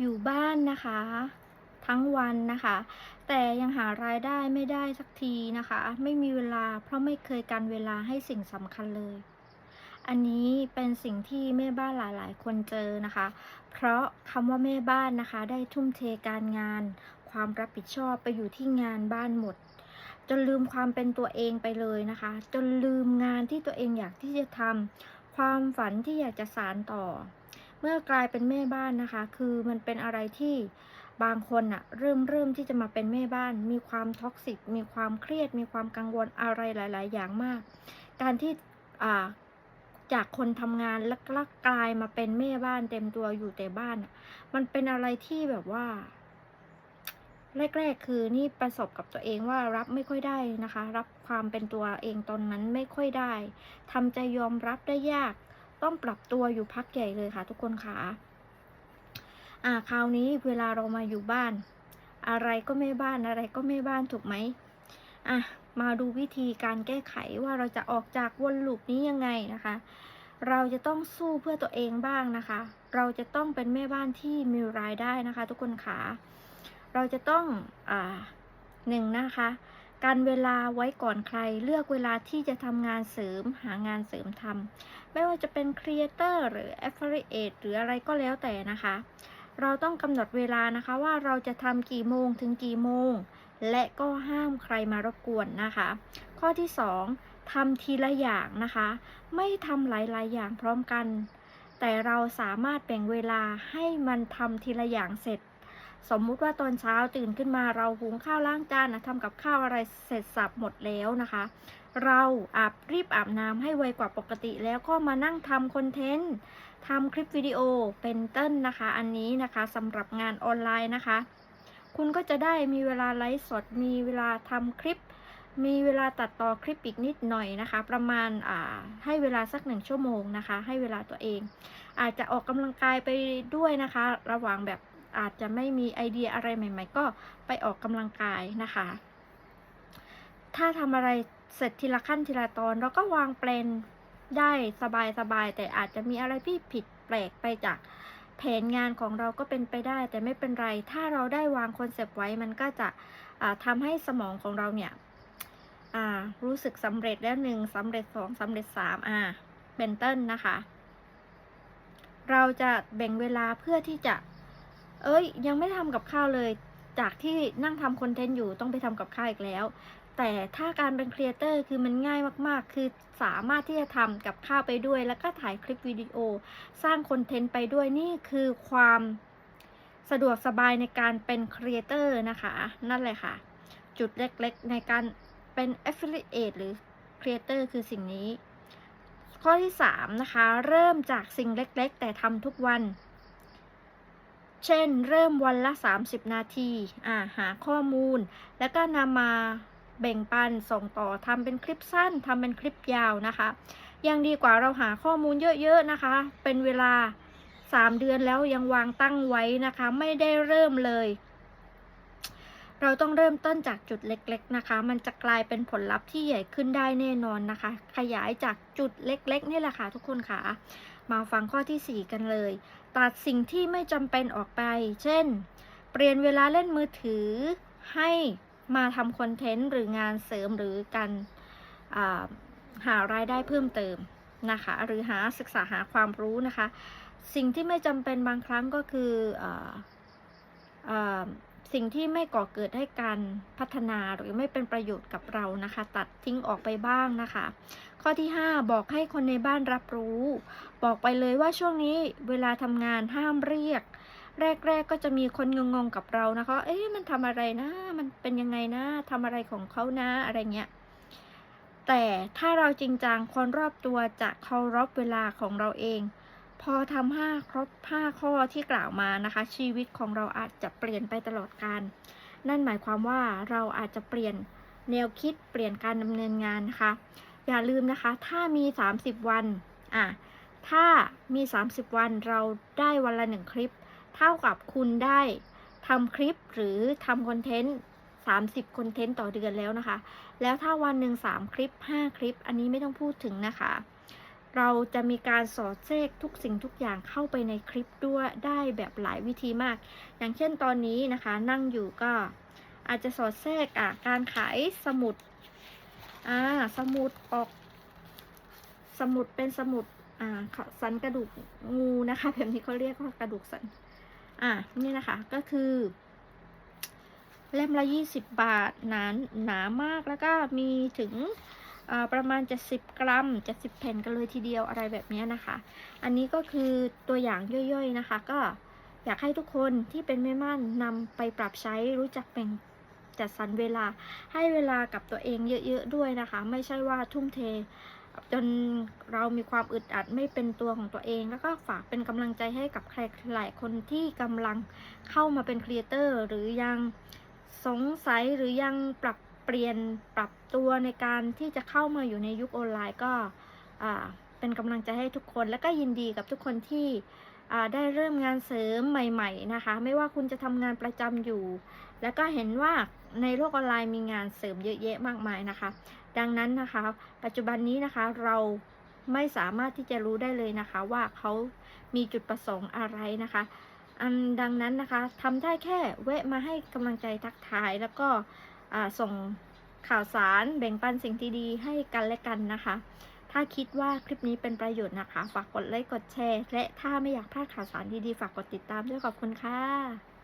อยู่บ้านนะคะ ทั้งวันนะคะ แต่ยังหารายได้ไม่ได้สักทีนะคะ ไม่มีเวลาเพราะไม่เคยกันเวลาให้สิ่งสำคัญเลย อันนี้เป็นสิ่งที่แม่บ้านหลาย ๆ คนเจอนะคะ เพราะคำว่าแม่บ้านนะคะ ได้ทุ่มเทการงาน ความรับผิดชอบไปอยู่ที่งานบ้านหมดจนลืมความเป็นตัวเองไปเลยนะคะ จนลืมงานที่ตัวเองอยากที่จะทำความฝันที่อยากจะสานต่อ มื่อกลายเป็นแม่บ้านนะคะ คือมันเป็นอะไรที่บางคนอะเริ่มเริ่มที่จะมาเป็นแม่บ้าน มีความท็อกซิก มีความเครียด มีความกังวลอะไรหลาย ๆ อย่างมาก การที่อ่าจากคนทำงานแล้วก็กลายมาเป็นแม่บ้านเต็มตัวอยู่แต่บ้าน มันเป็นอะไรที่แบบว่า แรก ๆ คือนี่ประสบกับตัวเองว่ารับไม่ค่อยได้นะคะ รับความเป็นตัวเองตอนนั้นไม่ค่อยได้ทำใจยอมรับได้ยาก ต้องปรับตัวอยู่พักใหญ่เลยค่ะ ทุกคนค่ะอ่าคราวนี้เวลาเรามาอยู่บ้าน อะไรก็ไม่บ้านอะไรก็ไม่บ้านถูกไหมอะมาดูวิธีการแก้ไขว่าเราจะออกจากวนลูปนี้ยังไงนะคะ เราจะต้องสู้เพื่อตัวเองบ้างนะคะ เราจะต้องเป็นแม่บ้านที่มีรายได้นะคะ ทุกคนค่ะเราจะต้องอ่าหนึ่งนะคะ การเวลาไว้ก่อนใคร เลือกเวลาที่จะทำงานเสริม หางานเสริมทำไม่ว่าจะเป็นครีเอเตอร์หรือ Affiliate หรืออะไรก็แล้วแต่นะคะ เราต้องกำหนดเวลานะคะว่าเราจะทำกี่โมงถึงกี่โมง และก็ห้ามใครมารบกวนนะคะ ข้อที่ 2ทำทีละอย่างนะคะ ไม่ทำหลายๆ อย่างพร้อมกัน แต่เราสามารถแบ่งเวลาให้มันทำทีละอย่างเสร็จ สมมุติว่าตอนเช้าตื่นขึ้นมาเราหุงข้าวล้างจานนะทำกับข้าวอะไรเสร็จสับหมดแล้วนะคะ เราอาบรีบอาบน้ำให้ไวกว่าปกติ แล้วก็มานั่งทำคอนเทนต์ทำคลิปวิดีโอเป็นต้นนะคะ อันนี้นะคะสำหรับงานออนไลน์นะคะ คุณก็จะได้มีเวลาไลฟ์สด มีเวลาทำคลิป มีเวลาตัดต่อคลิปอีกนิดหน่อยนะคะ ประมาณาให้เวลาสักหนึ่งชั่วโมงนะคะ ให้เวลาตัวเอง อาจจะออกกำลังกายไปด้วยนะคะ ระหว่างแบบ อาจจะไม่มีไอเดียอะไรใหม่ ๆ ก็ไปออกกำลังกายนะคะ ถ้าทำอะไรเสร็จทีละขั้นทีละตอนเราก็วางแปลนได้สบายๆแต่อาจจะมีอะไรที่ผิดแปลกไปจากแผนงานของเราก็เป็นไปได้ แต่ไม่เป็นไร ถ้าเราได้วางคอนเซปต์ไว้มันก็จะอ่าทำให้สมองของเราเนี่ยรู้สึกสำเร็จแล้วหนึ่งสำเร็จสองสำเร็จสามอ่าเป็นต้นนะคะ เราจะแบ่งเวลาเพื่อที่จะ เอ้ย ยังไม่ทำกับข้าวเลย จากที่นั่งทำคอนเทนต์อยู่ต้องไปทำกับข้าวอีกแล้ว แต่ถ้าการเป็นครีเอเตอร์คือมันง่ายมากๆ คือสามารถที่จะทำกับข้าวไปด้วย แล้วก็ถ่ายคลิปวิดีโอ สร้างคอนเทนต์ไปด้วยนี่คือความสะดวกสบายในการเป็นครีเอเตอร์นะคะ นั่นแหละค่ะ จุดเล็กๆ ในการเป็น Affiliate หรือครีเอเตอร์คือสิ่งนี้ ข้อที่ 3 นะคะ เริ่มจากสิ่งเล็กๆ แต่ทำทุกวัน เช่น เริ่มวันละ 30 นาทีอ่าหาข้อมูล แล้วก็นำมาแบ่งปันส่งต่อทำเป็นคลิปสั้นทำเป็นคลิปยาวนะคะ ยังดีกว่าเราหาข้อมูลเยอะๆนะคะ เป็นเวลา 3 เดือนแล้วยังวางตั้งไว้นะคะ ไม่ได้เริ่มเลย เราต้องเริ่มต้นจากจุดเล็กๆนะคะ มันจะกลายเป็นผลลัพธ์ที่ใหญ่ขึ้นได้แน่นอนนะคะ ขยายจากจุดเล็กๆนี่แหละค่ะทุกคนค่ะ มาฟังข้อที่ 4 กันเลย ตัดสิ่งที่ไม่จำเป็นออกไป เช่น เปลี่ยนเวลาเล่นมือถือให้มาทำคอนเทนต์หรืองานเสริมหรือการหารายได้เพิ่มเติมนะคะ หรือหาศึกษาหาความรู้นะคะ สิ่งที่ไม่จำเป็นบางครั้งก็คือออ สิ่งที่ไม่ก่อเกิดให้การพัฒนาหรือไม่เป็นประโยชน์กับเรานะคะ ตัดทิ้งออกไปบ้างนะคะ ข้อที่ 5 บอกให้คนในบ้านรับรู้ บอกไปเลยว่าช่วงนี้เวลาทำงานห้ามเรียก แรก ๆ ก็จะมีคนงงๆกับเรานะคะ เอ๊ะมันทำอะไรนะ มันเป็นยังไงนะทำอะไรของเขานะอะไรเงี้ยแต่ถ้าเราจริงจังคนรอบตัวจะเคารพเวลาของเราเอง พอทำห้าครบห้าข้อที่กล่าวมานะคะ ชีวิตของเราอาจจะเปลี่ยนไปตลอดการนั่นหมายความว่าเราอาจจะเปลี่ยนแนวคิดเปลี่ยนการดำเนินงานนะคะอย่าลืมนะคะ ถ้ามี 30 วันอะถ้ามี 30 วันเราได้วันละหนึ่งคลิป เท่ากับคุณได้ทำคลิปหรือทำคอนเทนต์30คอนเทนต์ต่อเดือนแล้วนะคะ แล้วถ้าวันหนึ่ง3 คลิป 5 คลิป อันนี้ไม่ต้องพูดถึงนะคะ เราจะมีการสอดแทรกทุกสิ่งทุกอย่างเข้าไปในคลิปด้วยได้แบบหลายวิธีมาก อย่างเช่นตอนนี้นะคะนั่งอยู่ก็อาจจะสอดแทรกอะการขายสมุดอ่าสมุดออกสมุดเป็นสมุดอ่าสันกระดูกงูนะคะแบบนี้เขาเรียกว่ากระดูกสันอะนี่นะคะก็คือเล่มละ 20 บาทหนาหนามากแล้วก็มีถึง ประมาณ 70 กรัม 70 แผ่นกันเลยทีเดียวอะไรแบบนี้นะคะ อันนี้ก็คือตัวอย่างย่อยๆนะคะ ก็อยากให้ทุกคนที่เป็นแม่ม่านนำไปปรับใช้รู้จักแบ่งจัดสรรเวลาให้เวลากับตัวเองเยอะๆด้วยนะคะ ไม่ใช่ว่าทุ่มเท จนเรามีความอึดอัดไม่เป็นตัวของตัวเอง แล้วก็ฝากเป็นกำลังใจให้กับใครหลายคนที่กำลังเข้ามาเป็นครีเอเตอร์หรือยังสงสัยหรือยังปรับ เปลี่ยนปรับตัวในการที่จะเข้ามาอยู่ในยุคออนไลน์ก็เป็นกำลังใจให้ทุกคน และก็ยินดีกับทุกคนที่ได้เริ่มงานเสริมใหม่ๆนะคะ ไม่ว่าคุณจะทำงานประจำอยู่ แล้วก็เห็นว่าในโลกออนไลน์มีงานเสริมเยอะแยะมากมายนะคะ ดังนั้นนะคะ ปัจจุบันนี้นะคะเราไม่สามารถที่จะรู้ได้เลยนะคะ ว่าเขามีจุดประสงค์อะไรนะคะ อันดังนั้นนะคะทำได้แค่แวะมาให้กำลังใจทักทายแล้วก็ ส่งข่าวสารแบ่งปันสิ่งที่ดีให้กันและกันนะคะ ถ้าคิดว่าคลิปนี้เป็นประโยชน์นะคะ ฝากกดไลค์กดแชร์ และถ้าไม่อยากพลาดข่าวสารดีๆ ฝากกดติดตามด้วยขอบคุณค่ะ